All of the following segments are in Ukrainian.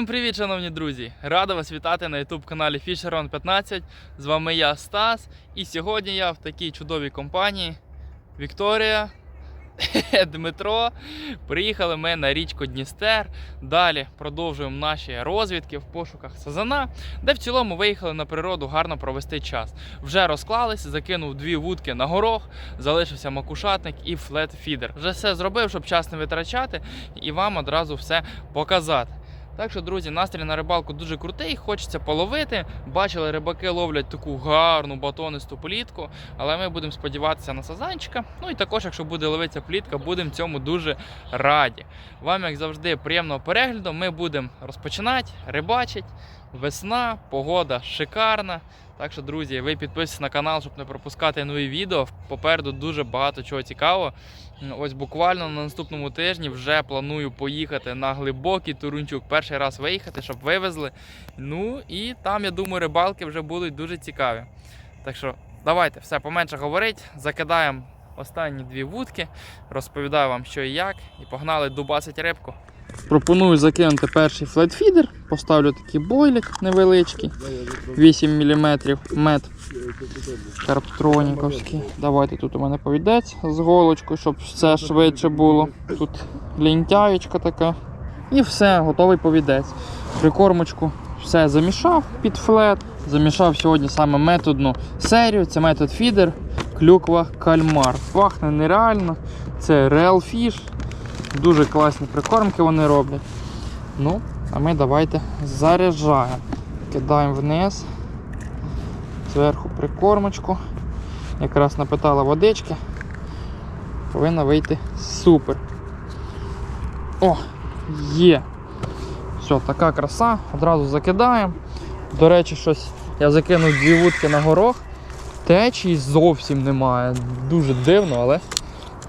Всім привіт, шановні друзі! Рада вас вітати на youtube каналі Fisheron 15. З вами я Стас. І сьогодні я в такій чудовій компанії Вікторія, Дмитро. Приїхали ми на річку Дністер. Далі продовжуємо наші розвідки в пошуках сазана, де в цілому виїхали на природу гарно провести час. Вже розклались, закинув дві вудки на горох, залишився макушатник і флет-фідер. Вже все зробив, щоб час не витрачати, і вам одразу все показати. Так що, друзі, настрій на рибалку дуже крутий, хочеться половити. Бачили, рибаки ловлять таку гарну батонисту плітку, але ми будемо сподіватися на сазанчика. Ну і також, якщо буде ловитися плітка, будемо цьому дуже раді. Вам, як завжди, приємного перегляду. Ми будемо розпочинати, рибачити. Весна, погода шикарна. Так що, друзі, ви підписуйтесь на канал, щоб не пропускати нові відео. Попереду дуже багато чого цікавого. Ось буквально на наступному тижні вже планую поїхати на глибокий Турунчук. Перший раз виїхати, щоб вивезли. Ну і там, я думаю, рибалки вже будуть дуже цікаві. Так що давайте все поменше говорить. Закидаємо останні дві вудки, розповідаю вам, що і як, і погнали дубасить рибку. Пропоную закинути перший флетфідер. Поставлю такий бойлік невеличкий, 8 мм мед карптроніковський. Давайте тут у мене повідець з голочкою, щоб все швидше було. Тут лінтяєчка така. І все, готовий повідець. Прикормочку все замішав під флет. Замішав сьогодні саме методну серію. Це метод фідер, клюква, кальмар. Пахне нереально. Це Real Fish. Дуже класні прикормки вони роблять. Ну, а ми давайте заряджаємо. Кидаємо вниз. Зверху прикормочку. Якраз напитала водички. Повинна вийти супер. О, є. Все, така краса. Одразу закидаємо. До речі, щось я закинув дві вудки на горох. Течії зовсім немає. Дуже дивно, але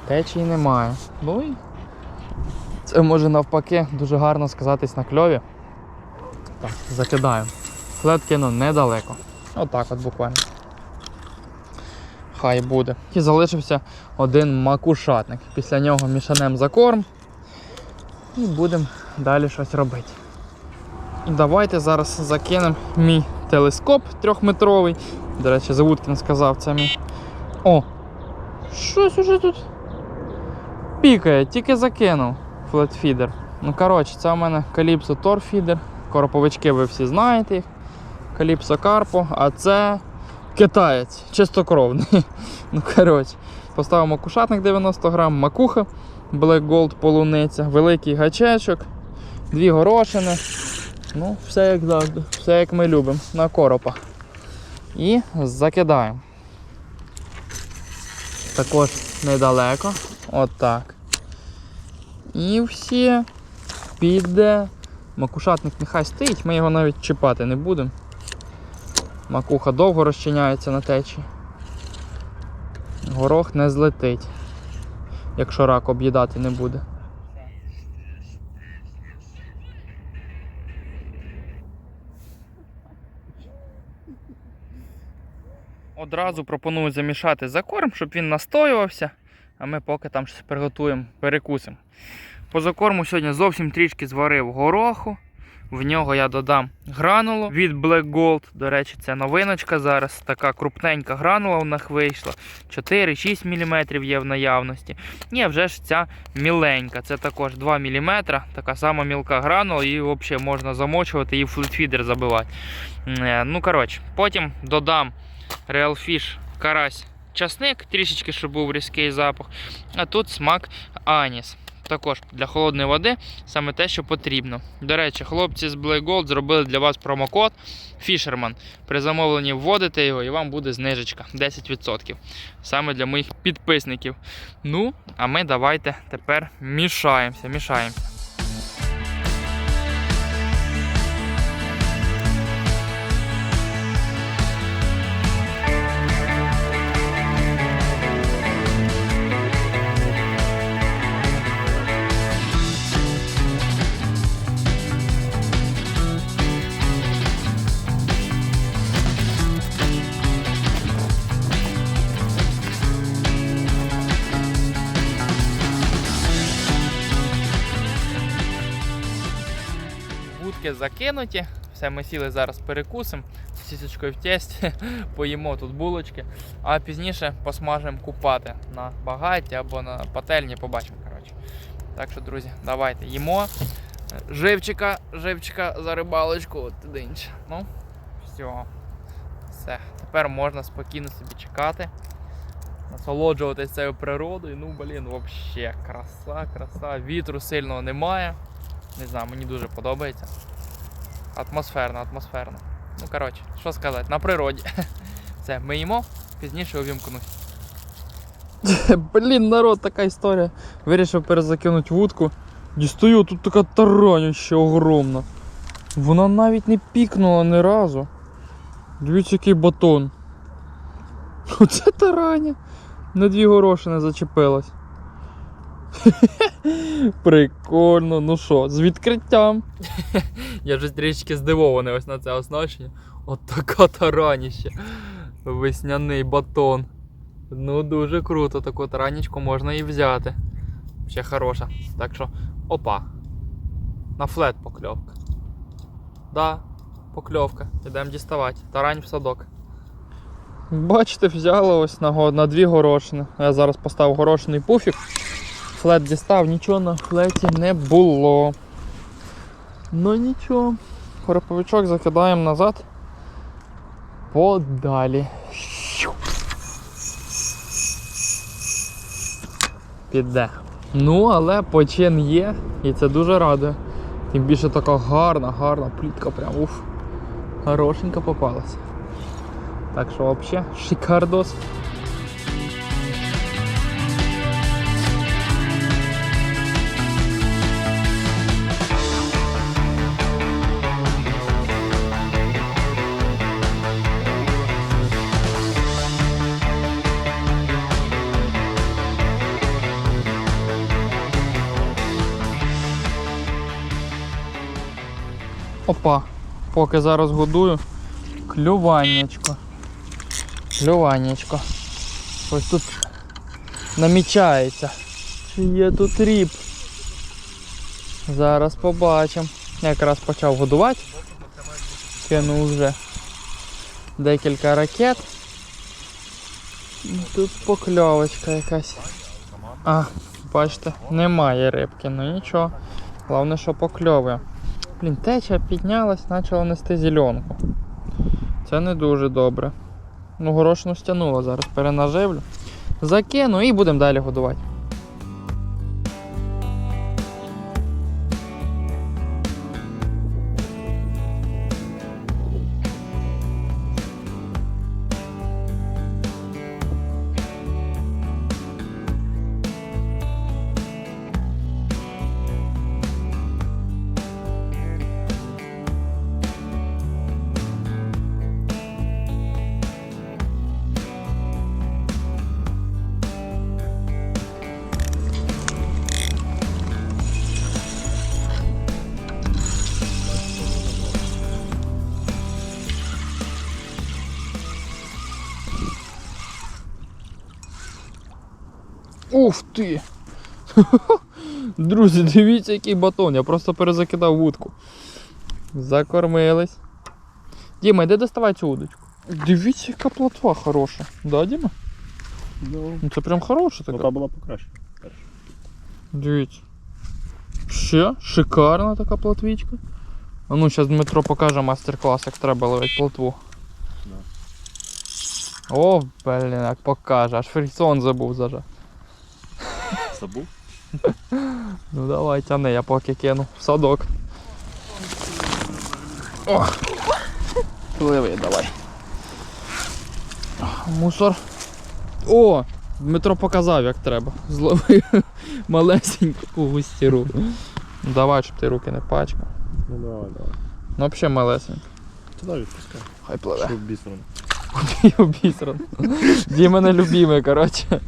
течії немає. Ну і це може навпаки дуже гарно сказатись на кльові. Так, закидаємо. Флет кину недалеко. Отак от буквально. Хай буде. І залишився один макушатник. Після нього мішанем за корм. І будемо далі щось робити. І давайте зараз закинемо мій телескоп трьохметровий. До речі, Завудкін сказав, це мій. О! Щось уже тут пікає, тільки закинув флетфідер. Ну, коротше, це у мене Calypso Торфідер. Короповички ви всі знаєте їх. Calypso Carpo, а це китаєць, чистокровний. Ну, коротше, поставимо кушатник 90 грам, макуха, Black Gold полуниця, великий гачечок, дві горошини. Ну, все як завжди, все як ми любимо, на коропа. І закидаємо. Також недалеко. Отак. І все піде. Макушатник нехай стоїть, ми його навіть чіпати не будемо. Макуха довго розчиняється на течі. Горох не злетить, якщо рак об'їдати не буде. Одразу пропоную замішати за корм, щоб він настоювався, а ми поки там щось приготуємо, перекусимо. По закорму сьогодні зовсім трішки зварив гороху. В нього я додам гранулу від Black Gold. До речі, це новиночка зараз. Така крупненька гранула в них вийшла. 4-6 мм є в наявності. Ні, вже ж ця міленька. Це також 2 мм. Така сама мілка гранула, і взагалі можна замочувати і в флетфідер забивати. Е, Ну, коротше, потім додам Real Fish карась часник, трішечки, щоб був різкий запах. А тут смак аніс. Також для холодної води саме те, що потрібно. До речі, хлопці з Black Gold зробили для вас промокод Fisherman. При замовленні вводите його і вам буде знижечка 10%. Саме для моїх підписників. Ну, а ми давайте тепер мішаємося, мішаємося. Закинуті. Все, ми сіли зараз перекусимо сісочкою в тесті, поїмо тут булочки, а пізніше посмажемо купати на багаті або на пательні, побачимо. коротше. Так що, друзі, давайте їмо. Живчика, живчика за рибалочку, от динч. Ну, все. Все. Тепер можна спокійно собі чекати. Насолоджуватися цією природою. Ну, блін, взагалі, краса, краса. Вітру сильного немає. Не знаю, мені дуже подобається. Атмосферно, атмосферно. Ну, коротше, що сказати, на природі. Все, ми їмо, пізніше увімкнусь. Блін, народ, така історія. Вирішив перезакинути вудку. Дістаю, тут така тараніща огромна. Вона навіть не пікнула ні разу. Дивіться, який батон. Оце тараня. На дві горошини зачепилась. Прикольно, ну що, з відкриттям. Я вже трішки здивований ось на це оснащення. От така тараніще. Весняний батон. Ну, дуже круто, таку таранічку можна і взяти. Ще хороша. Так що, опа. На флет покльовка. Да, покльовка. Ідемо діставати. Тарань в садок. Бачите, взяла ось на, на дві горошини. Я зараз поставив горошиний пуфік. Флет дістав, нічого на флеті не було. Ну нічого. Хороповичок закидаємо назад. Подалі. Піде. Ну, але почин є, і це дуже радує. Тим більше така гарна, гарна плітка, прям уф. Хорошенька попалась. Так що взагалі шикардос. Опа, поки зараз годую. Клюваннячко. Клюваннячко. Ось тут намічається. Чи є тут ріб? Зараз побачимо. Я Якраз почав годувати. Кинув вже декілька ракет. Тут покльовочка якась. А, бачите, немає рибки, ну нічого. Головне, що покльовує. Блін, теча піднялась, почала нести зеленку. Це не дуже добре. Ну, горошину стягнуло зараз, перенаживлю. Закину і будемо далі годувати. Ти! Друзі, дивіться, який батон. Я просто перезакидав вудку. Закормились. Діма, йди доставай цю удочку. Дивіться, яка плотва хороша. Да, Діма? Ну, Ну це прям хороша така. та була покраще. Дивіться. Ще шикарна така плотвічка. А ну, зараз Дмитро покаже мастер-клас, як треба ловити плотву. Да. О, блін, як покаже, аж фрикціон забув зажати. Забув? Ну давай, тяни, я поки кину в садок. О! Пливи, давай. Мусор. О! Дмитро показав, як треба. Зловив малесеньку густіру. Давай, щоб ти руки не пачкав. Ну давай, давай. Ну взагалі малесенько. Туди відпускай. Хай пливе. Щоб бісером. Обісран. Діма не любимий, коротше.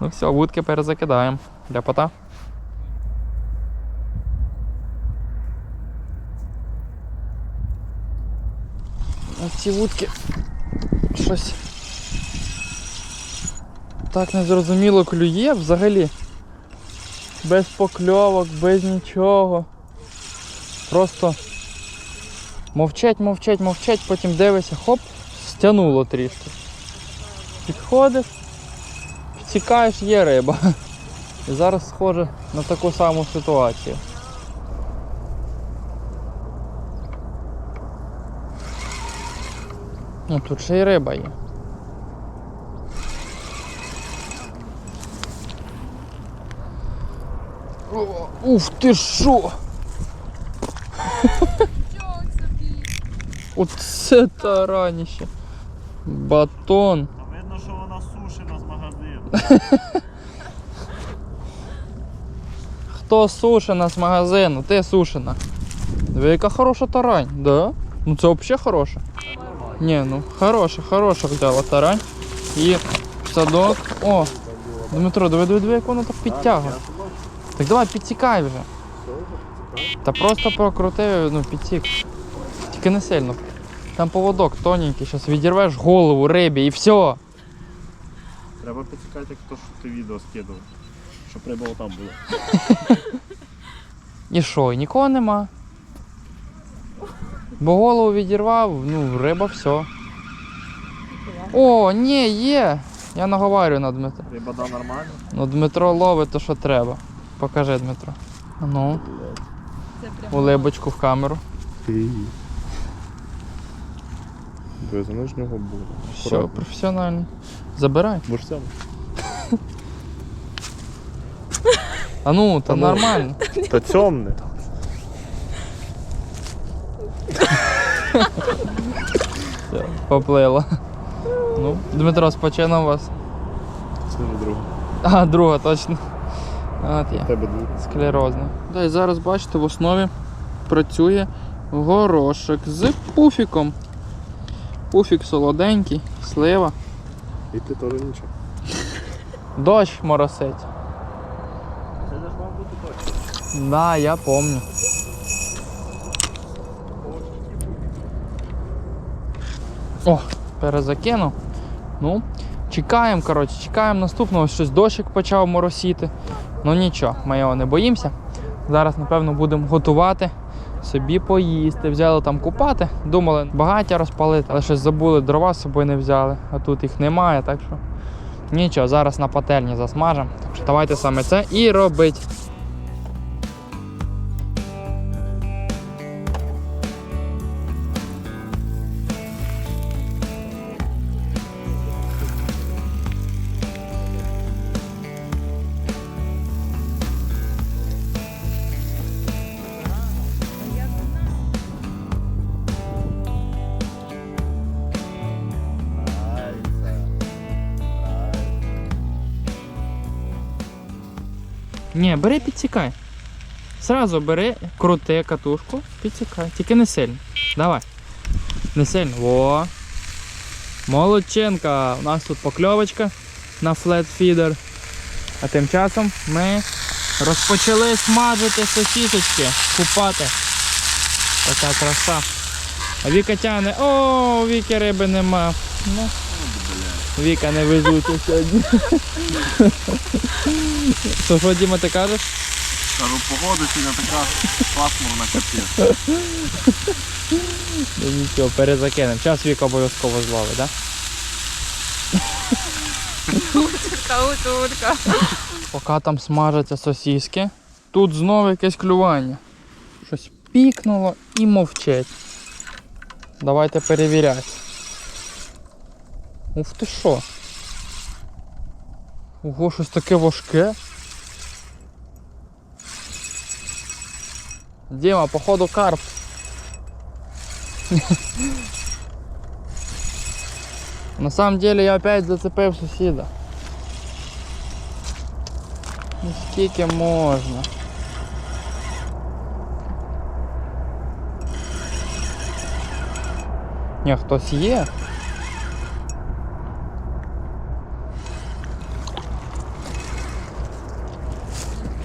Ну все, вудки перезакидаємо. Ляпота. А ці вудки щось так незрозуміло клює взагалі. Без покльовок, без нічого. просто мовчать, мовчать, мовчать, потім дивишся, хоп, стягнуло трішки. Підходиш, підсікаєш, є риба. І зараз схоже на таку саму ситуацію. Ну тут ще й риба є. О, Уф ти що! Оце тараніще. Батон. А видно, що вона сушена з магазину. Хто сушена з магазину? Ти сушена. Диви, хороша тарань, да? Ну це взагалі хороша. Ні, ну хороша, хороша взяла тарань. І садок. О! Дмитро, диви, диви, диви, як вона так підтягує. Так давай підсікай вже. Та просто прокрути, ну підсік. Тільки не сильно. Там поводок тоненький, зараз відірвеш голову рибі і все. Треба підтікати, як то, що ти відео скидав. Щоб риба отам була. І що, і нікого нема. Бо голову відірвав, ну, риба все. О, ні, є. Я наговарю на Дмитра. Риба да нормально. Ну, Дмитро ловить то, що треба. Покажи, Дмитро. А Ну, улибочку в камеру. Ти. Без нижнього було. Все, професіонально. Забирай. Сам? А ну, та ну. нормально. Та темне. Все, поплило. Ну, Дмитро, спочинав вас. Це не друге. А, друга, точно. От я. Тебе друге. Склерозний. Да, і зараз бачите, в основі працює горошок з пуфіком. Пуфік солоденький, слива. І ти теж нічого. Дощ моросить. Це ж мав бути точно. Да, я помню. О, перезакинув. Ну, чекаємо, коротше, чекаємо наступного. Щось дощик почав моросіти. Ну нічого, ми його не боїмося. Зараз, напевно, будемо готувати собі поїсти. Взяли там купати. Думали багаття розпалити, але щось забули, дрова з собою не взяли, а тут їх немає, так що нічого, зараз на пательні засмажемо. Так що давайте саме це і робити. Бери, підсікай. Сразу бери, крути катушку, підсікай. Тільки не сильно. Давай. Не сильно. Во. Молодчинка. У нас тут покльовочка на флетфідер. А тим часом ми розпочали смажити сосісочки, купати. Така краса. А Віка тягне. О, Віки риби нема. Ну, Віка не везуча сьогодні. Що, що, Діма, ти кажеш? Кажу, погода сьогодні така пасмурна капець. Ну нічого, перезакинемо. Зараз Віка обов'язково зловить, так? Каутурка. Поки там смажаться сосіски, тут знову якесь клювання. Щось пікнуло і мовчить. Давайте перевіряти. Ух ти що? Ого, щось таке важке. Діма, походу карп. На самом деле я опять зацепив сусіда. Ну скільки можна? Ні, хтось є.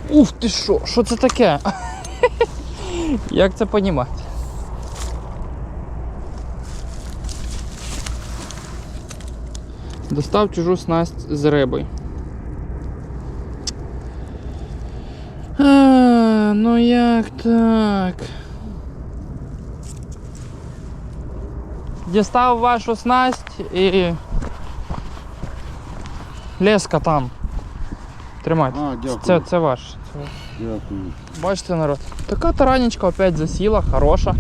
Ух ти що, що це таке? Як це понімати? Достав чужу снасть з рибою. А, ну як так? Дістав вашу снасть і леска там. Тримайте. А, дякую. Це, це ваш. Це ваш. Дякую. Бачите, народ. Така таранечка опять засіла, хороша.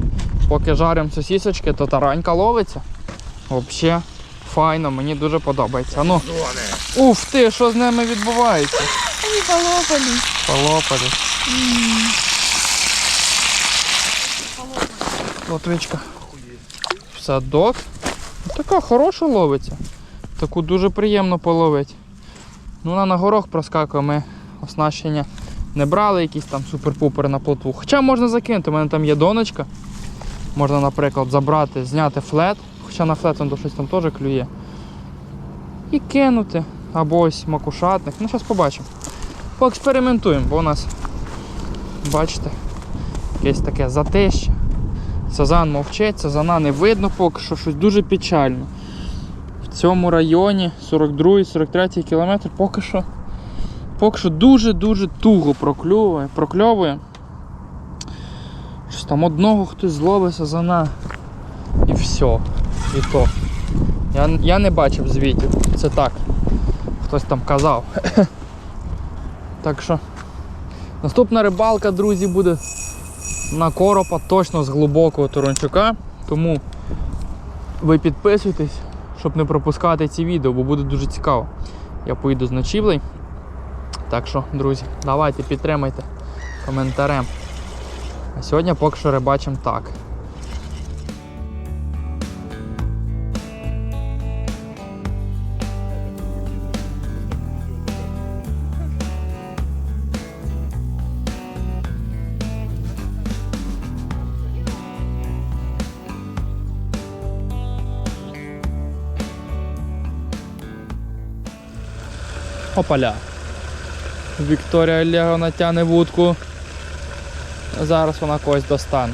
Поки жаримо сосісочки, то таранька ловиться. Взагалі, файно, мені дуже подобається. Ну, уф ти, що з ними відбувається? Они полопали. Полопали. Лотвичка. В садок. Така хороша ловиться. Таку дуже приємно половити. Ну, вона на горох проскакує, ми оснащення не брали якісь там супер-пупер на плотву. Хоча можна закинути, у мене там є доночка. Можна, наприклад, забрати, зняти флет, хоча на флет воно щось там теж клює. І кинути. Або ось макушатник. Ну, зараз побачимо. Поекспериментуємо, бо у нас, бачите, якесь таке затище. Сазан мовчить, сазана не видно поки що, щось дуже печально. В цьому районі 42-43 кілометр поки що поки що дуже-дуже туго прокльовує, прокльовує. Щось там одного хтось зловить сазана. І все. І то. Я, я не бачив звітів. Це так. Хтось там казав. Так що наступна рибалка, друзі, буде на коропа точно з глибокого Торончука. Тому ви підписуйтесь, щоб не пропускати ці відео, бо буде дуже цікаво. Я поїду з ночівлей. Так що, друзі, давайте підтримайте коментарем. А сьогодні поки що рибачимо так. Опаля. Вікторія Олеговна тяне вудку. Зараз вона когось достане.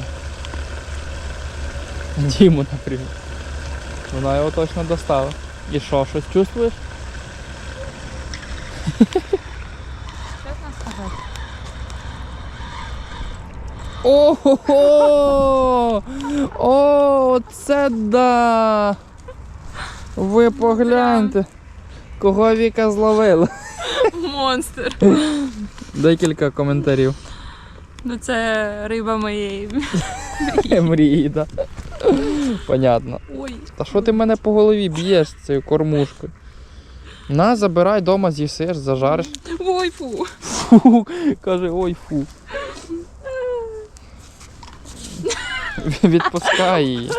Діму, наприклад. Вона його точно достала. І що, щось чувствуєш? Ого! О, це да! Ви погляньте, кого Віка зловила. Монстр. Декілька коментарів. Ну це риба моєї. Мрії, так. Понятно. Ой. Та що ти мене по голові б'єш цією кормушкою? На, забирай дома, з'їсиш, зажариш. Ой, фу. Фу, каже, ой фу. Відпускай її.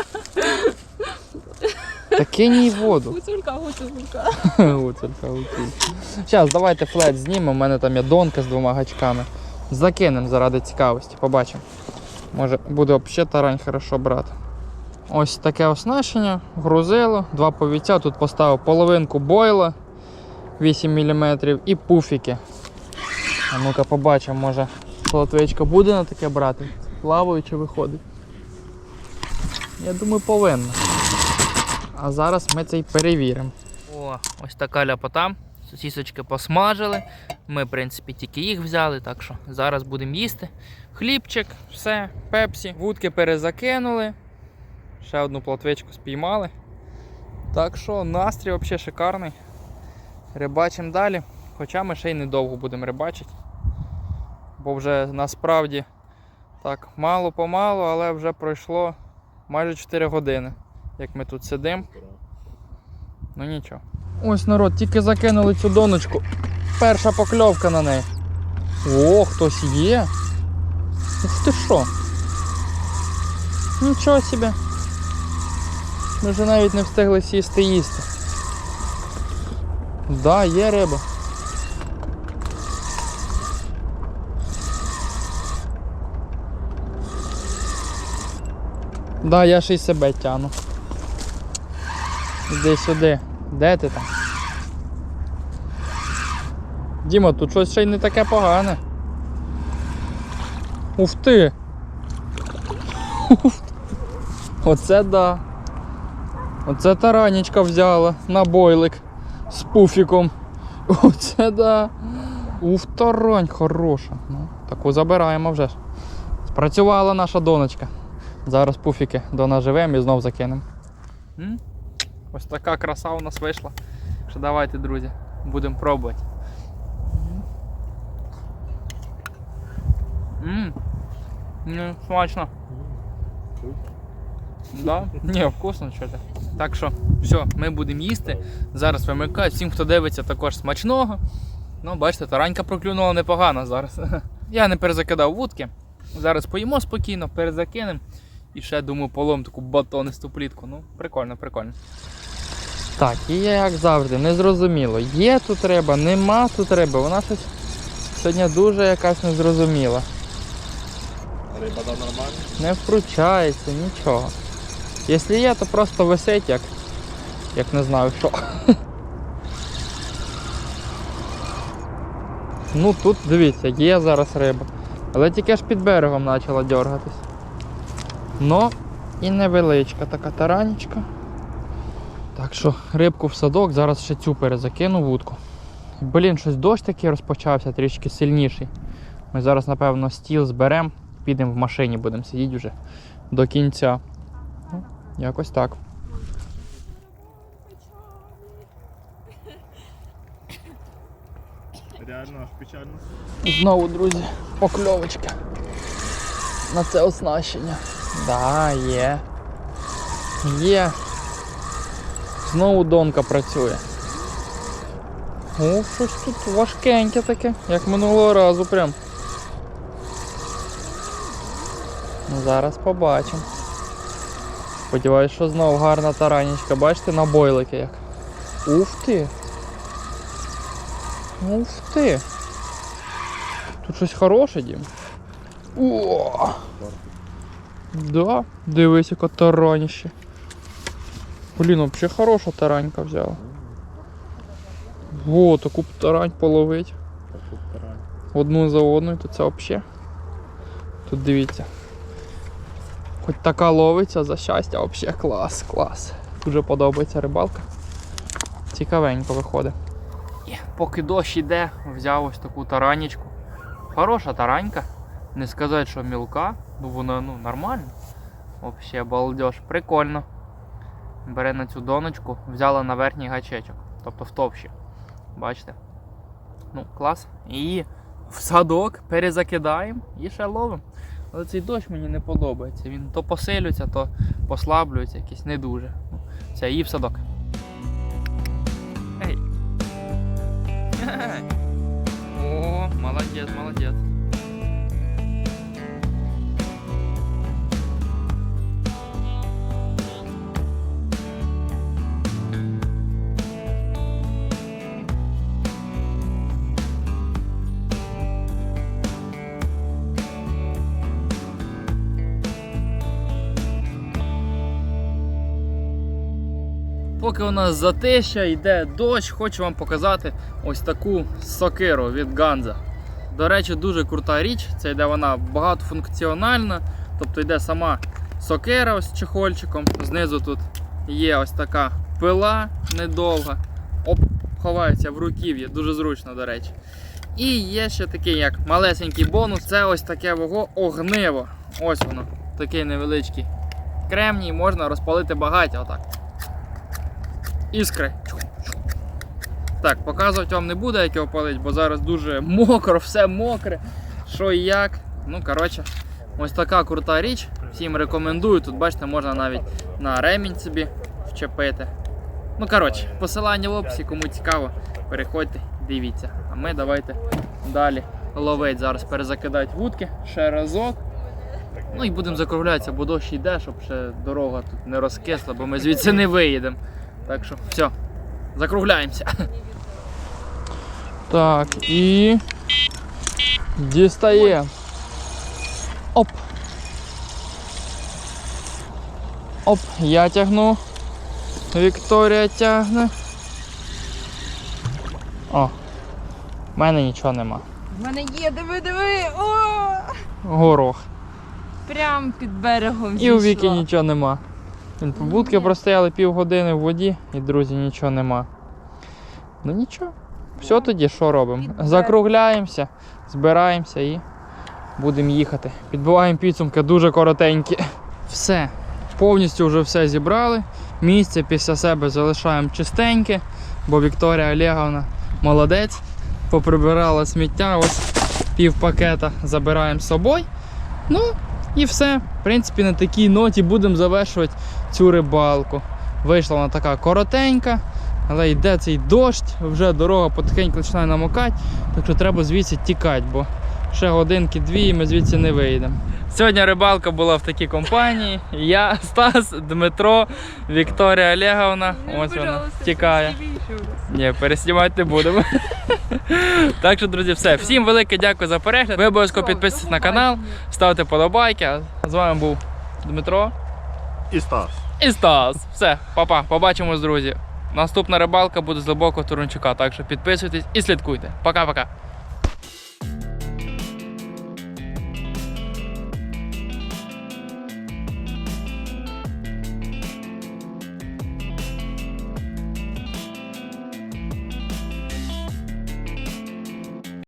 Та кинь їй воду. Гуцулька, гуцулька. Гуцулька, гуцулька. Зараз, давайте флет знімемо, у мене там є донка з двома гачками. Закинемо заради цікавості, побачимо. Може буде взагалі тарань хорошо брати. Ось таке оснащення, грузило, два повіття. Тут поставив половинку бойла 8 мм і пуфіки. А ну-ка побачимо, може полотвичка буде на таке брати. Плаваючи виходить. Я думаю, повинна. А зараз ми це й перевіримо. О, ось така ляпота. Сосісочки посмажили. Ми, в принципі, тільки їх взяли, так що зараз будемо їсти. Хлібчик, все, пепсі, вудки перезакинули. Ще одну плотвичку спіймали. Так що настрій взагалі шикарний. Рибачимо далі. Хоча ми ще й недовго будемо рибачити. Бо вже насправді так мало-помалу, але вже пройшло майже 4 години, як ми тут сидимо. Ну нічого. Ось народ, тільки закинули цю доночку. Перша покльовка на неї. О, хтось є. Ух ти що? Нічого собі. Ми вже навіть не встигли сісти їсти. Да, є риба. Да, я ще й себе тяну. Іди сюди. Де ти там? Діма, тут щось ще й не таке погане. Уф ти! Уф. Оце да. Оце таранічка взяла на бойлик з пуфіком. Оце да. Уф, тарань хороша. Ну, таку забираємо вже ж. Спрацювала наша доночка. Зараз пуфіки донаживемо і знов закинемо. Ось така краса у нас вийшла. Що давайте, друзі, будемо пробувати. Ммм. Ну, смачно. Да? Ні, вкусно, що ти. Так що, все, ми будемо їсти. Зараз вимикаю. Всім, хто дивиться, також смачного. Ну, бачите, таранька проклюнула непогано зараз. Я не перезакидав вудки. Зараз поїмо спокійно, перезакинемо. І ще думаю, полом таку батонисту плітку. Ну, прикольно, прикольно. Так, і як завжди, незрозуміло. Є тут риба, нема тут риби. Вона щось сьогодні дуже якась незрозуміла. Риба да нормальна. Не втручається, нічого. Якщо є, то просто висить як. Як не знаю що. Ну тут дивіться, є зараз риба. Але тільки ж під берегом почала дергатись. Ну, і невеличка така таранечка. Так що рибку в садок, зараз ще цю перезакину вудку. Блін, щось дощ такий розпочався, трішки сильніший. Ми зараз, напевно, стіл зберемо, підемо в машині, будемо сидіти вже до кінця. Ну, якось так. Реально аж печально. Знову, друзі, покльовочки. На це оснащення. Да, є. Є. Знову донка працює. О, щось тут важкеньке таке, як минулого разу прям. Ну, зараз побачимо. Сподіваюсь, що знову гарна таранічка. Бачите, на бойлики як. Ух ти! Ух ти! Тут щось хороше, Дім. О! Да, дивись, яка тараніще. Блін, взагалі хороша таранька взяла. Во, таку тарань половить. Одну за одною, то це взагалі. Тут дивіться. Хоч така ловиться за щастя, взагалі клас, клас. Дуже подобається рибалка. Цікавенько виходить. Поки дощ іде, взяв ось таку таранічку. Хороша таранька. Не сказати, що мілка, ну вона ну, нормальна. Взагалі балдеж. Прикольно. Бере на цю доночку, взяла на верхній гачечок, тобто в товщі. Бачите? Ну, клас. І в садок перезакидаємо і ще ловимо. Але цей дощ мені не подобається. Він то посилюється, то послаблюється, якийсь не дуже. Ну, Все, і в садок. Ей. О, молодець, молодець. Поки у нас затища, йде дощ, хочу вам показати ось таку сокиру від Ганза. До речі, дуже крута річ. Це йде вона багатофункціональна. Тобто йде сама сокира ось з чехольчиком. Знизу тут є ось така пила недовга. Оп, ховається в руків'ї, дуже зручно, до речі. І є ще такий як малесенький бонус. Це ось таке вого огниво. Ось воно, такий невеличкий кремній, можна розпалити багаття отак. Іскри. Так, показувати вам не буду, як його палить, бо зараз дуже мокро, все мокре. Що і як. Ну, коротше, ось така крута річ. Всім рекомендую. Тут, бачите, можна навіть на ремінь собі вчепити. Ну, коротше, посилання в описі, кому цікаво, переходьте, дивіться. А ми давайте далі ловить. Зараз перезакидають вудки ще разок. Ну і будемо закруглятися, бо дощ йде, щоб ще дорога тут не розкисла, бо ми звідси не виїдемо. Так що все, закругляємося. Так, і дістає. Оп. Оп, я тягну. Вікторія тягне. О, в мене нічого нема. В мене є, диви, диви! О! Горох. Прям під берегом І у Віки нічого нема. Будки простояли півгодини в воді і, друзі, нічого нема. Ну нічого. Все тоді, що робимо? Закругляємося, збираємося і будемо їхати. Підбиваємо підсумки дуже коротенькі. Все. Повністю вже все зібрали. Місце після себе залишаємо чистеньке, бо Вікторія Олеговна молодець. Поприбирала сміття, ось пів пакета забираємо з собою. Ну і все. В принципі, на такій ноті будемо завершувати цю рибалку. Вийшла вона така коротенька, але йде цей дощ, вже дорога потихеньку починає намокати, так що треба звідси тікати, бо ще годинки-дві і ми звідси не вийдемо. Сьогодні рибалка була в такій компанії. Я, Стас, Дмитро, Вікторія Олеговна. Ось вона тікає. Ні, переснімати не будемо. так що, друзі, все. Всім велике дякую за перегляд. Ви обов'язково підписуйтесь на канал, ставте подобайки. З вами був Дмитро І Стас. І Стас. Все, па-па, побачимось, друзі. Наступна рибалка буде з глибокого Турунчука, так що підписуйтесь і слідкуйте. Пока-пока.